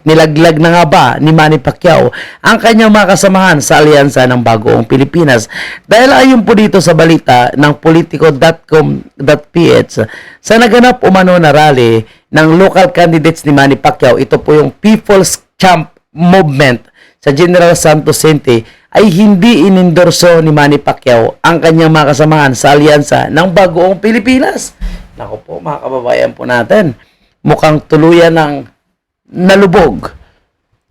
Nilaglag na nga ba ni Manny Pacquiao ang kanyang mga kasamahan sa alyansa ng Bagoong Pilipinas? Dahil ayon po dito sa balita ng politico.com.ph sa naganap umano na rally ng local candidates ni Manny Pacquiao, ito po yung People's Champ Movement sa General Santos Sente ay hindi inendorso ni Manny Pacquiao ang kanyang mga kasamahan sa alyansa ng Bagoong Pilipinas. Nako po mga kababayan po natin, mukhang tuluyan ng nalubog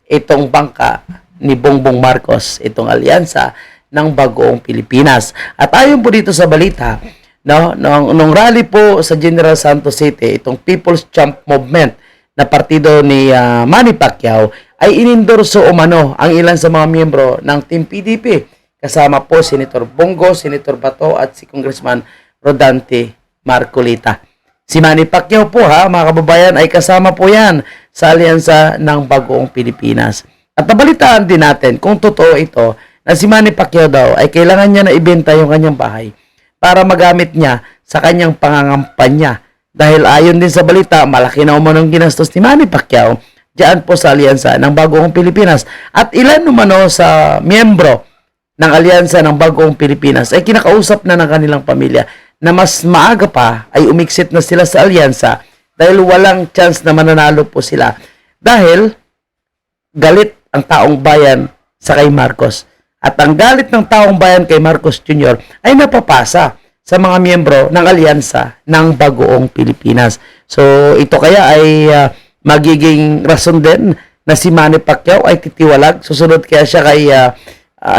itong bangka ni Bongbong Marcos, itong alyansa ng Bagoong Pilipinas. At ayon po dito sa balita, no, nung, nung rally po sa General Santos City, itong People's Champ Movement na partido ni ah, Manny Pacquiao ay inendorso umano ang ilan sa mga miyembro ng Team PDP. Kasama po Senator Bongo, Senator Bato at si Congressman Rodante Marcolita. Si Manny Pacquiao po ha, mga kababayan, ay kasama po yan sa alyansa ng Bagoong Pilipinas. At nabalitaan din natin kung totoo ito na si Manny Pacquiao daw ay kailangan niya na ibenta yung kanyang bahay para magamit niya sa kanyang pangangampanya. Dahil ayon din sa balita, malaki na umanong ginastos ni Manny Pacquiao diyan po sa alyansa ng Bagoong Pilipinas. At ilan umano sa miyembro ng alyansa ng Bagoong Pilipinas ay kinakausap na ng kanilang pamilya na mas maaga pa ay umiksit na sila sa alyansa dahil walang chance na mananalo po sila. Dahil galit ang taong bayan sa kay Marcos. At ang galit ng taong bayan kay Marcos Jr. ay napapasa sa mga miyembro ng alyansa ng Bagoong Pilipinas. So ito kaya ay ah, magiging rason din na si Manny Pacquiao ay titiwalag. Susunod kaya siya kay ah,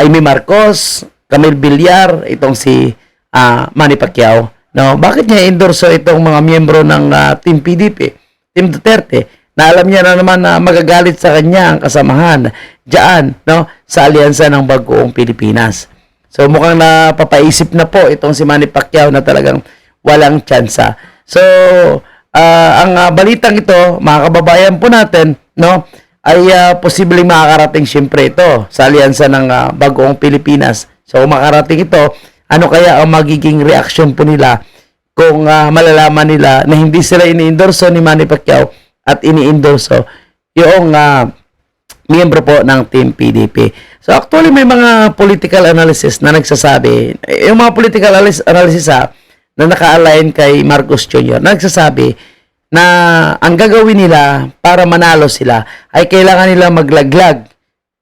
Amy Marcos, Camille Villar, itong si ah, Manny Pacquiao. No, bakit niya endorso itong mga miyembro ng ah, Team PDP, Team Duterte? Na alam niya na naman na magagalit sa kanya ang kasamahan diyan, no, sa alyansa ng Bagoong Pilipinas. So mukhang napapaisip na po itong si Manny Pacquiao na talagang walang tsansa. So ah, ang ah, balitang ito, mga kababayan po natin, no, ay ah, posibleng makakarating siyempre ito sa alyansa ng ah, Bagoong Pilipinas. So makarating ito, ano kaya ang magiging reaksyon po nila kung ah, malalaman nila na hindi sila ini-endorso ni Manny Pacquiao at ini-endorso yung ah, miyembro po ng Team PDP. So actually may mga political analysis na nagsasabi, eh, yung mga political analysis, ha, na naka-align kay Marcos Jr. na nagsasabi na ang gagawin nila para manalo sila ay kailangan nila maglaglag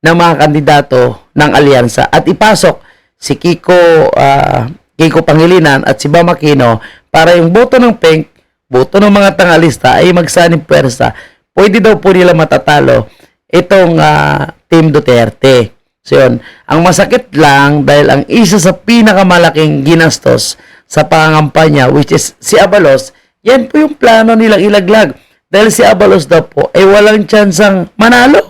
ng mga kandidato ng alyansa at ipasok si Kiko ah, Kiko Pangilinan at si Bam Aquino para yung boto ng Pink, boto ng mga tangalista ay magsanib pwersa. Pwede daw po nila matatalo itong ah, Team Duterte. So yun, ang masakit lang dahil ang isa sa pinakamalaking ginastos sa pangangampanya which is si Abalos, yan po yung plano nilang ilaglag. Dahil si Abalos daw po ay walang tsansang manalo.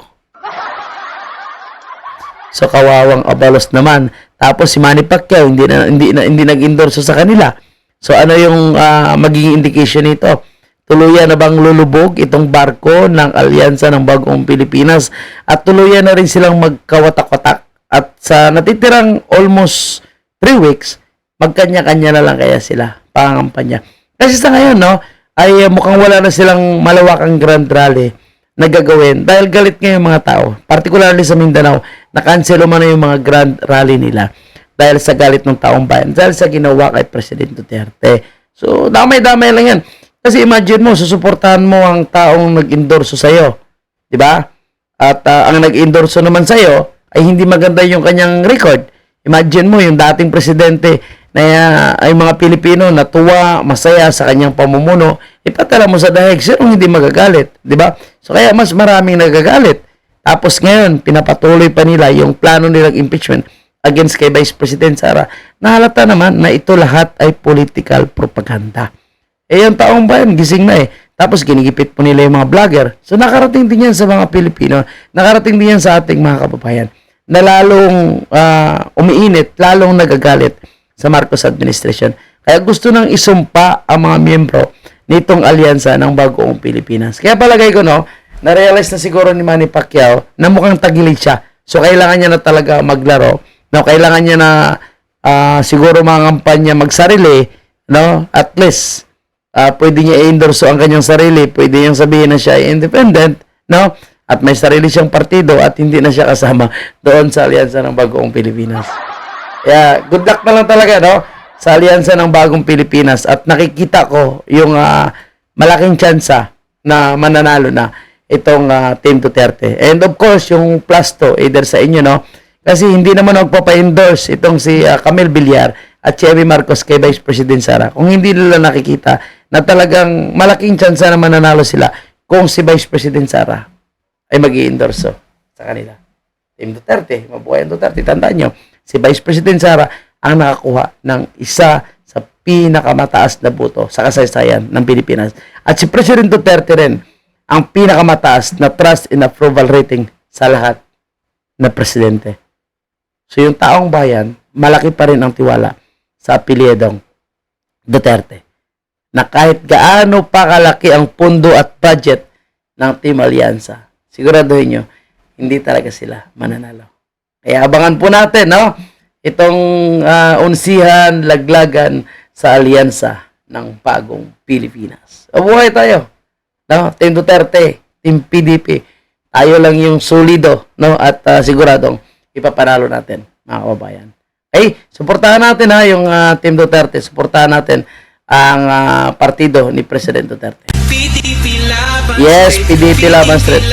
So kawawang Abalos naman. Tapos si Manny Pacquiao hindi na hindi na, hindi nag-endorso sa kanila. So ano yung ah, magiging indication nito? Tuluyan na bang lulubog itong barko ng alyansa ng Bagong Pilipinas at tuluyan na rin silang magkawatak-watak at sa natitirang almost 3 weeks, magkanya-kanya na lang kaya sila pangangampanya. Kasi sa ngayon, no, ay uh, mukhang wala na silang malawakang grand rally na gagawin dahil galit ngayon mga tao, particularly sa Mindanao, na-cancel man na yung mga grand rally nila dahil sa galit ng taong bayan, dahil sa ginawa kay President Duterte. So, damay-damay lang yan. Kasi imagine mo, susuportahan mo ang taong nag-endorso sa'yo. Ba? At ah, ang nag-endorso naman sa'yo ay hindi maganda yung kanyang record. Imagine mo yung dating presidente na ay mga Pilipino na tuwa, masaya sa kanyang pamumuno, ipatala mo sa dahig, sinong hindi magagalit, di ba? So kaya mas maraming nagagalit. Tapos ngayon, pinapatuloy pa nila yung plano nilang impeachment against kay Vice President Sara. Nahalata naman na ito lahat ay political propaganda. Eh, yung taong bayan, gising na eh. Tapos ginigipit po nila yung mga vlogger. So nakarating din yan sa mga Pilipino, nakarating din yan sa ating mga kababayan na lalong ah, umiinit, lalong nagagalit sa Marcos administration. Kaya gusto nang isumpa ang mga miyembro nitong alyansa ng Bagoong Pilipinas. Kaya palagay ko no, na-realize na siguro ni Manny Pacquiao na mukhang tagilid siya. So kailangan niya na talaga maglaro. No, kailangan niya na ah, siguro mga kampanya magsarili, no? At least ah, pwede niya i-endorso ang kanyang sarili, pwede niyang sabihin na siya ay independent, no? at may sarili siyang partido at hindi na siya kasama doon sa alyansa ng Bagong Pilipinas. Kaya good luck na lang talaga no sa alyansa ng Bagong Pilipinas at nakikita ko yung ah, malaking tsansa na mananalo na itong ah, Team Duterte. And of course, yung plus to either sa inyo no kasi hindi naman magpapa-endorse itong si ah, Camille Villar at si Marcos kay Vice President Sara. Kung hindi nila nakikita na talagang malaking tsansa na mananalo sila kung si Vice President Sara ay mag endorse sa kanila. Team Duterte, mabuhay ang Duterte. Tandaan nyo, si Vice President Sara ang nakakuha ng isa sa pinakamataas na boto sa kasaysayan ng Pilipinas. At si President Duterte rin ang pinakamataas na trust and approval rating sa lahat na presidente. So yung taong bayan, malaki pa rin ang tiwala sa apelyedong Duterte. Na kahit gaano pa kalaki ang pundo at budget ng Team Alyansa, siguraduhin nyo, hindi talaga sila mananalo. Kaya abangan po natin, no? Itong ah, unsihan, laglagan sa alyansa ng bagong Pilipinas. Abuhay tayo. No? Team Duterte, Team PDP. Tayo lang yung solido, no? At ah, siguradong ipapanalo natin, mga kababayan. Okay, suportahan natin ha yung ah, Team Duterte. Suportahan natin ang ah, partido ni President Duterte. PDP laban Yes. PDP laban straight.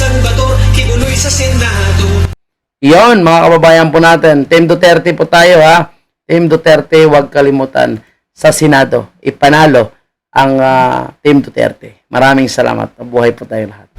Salvador Kibuloy sa Senado Yon, mga kababayan po natin. Team Duterte po tayo ha. Team Duterte, huwag kalimutan sa Senado. Ipanalo ang ah, Team Duterte. Maraming salamat. Mabuhay po tayo lahat.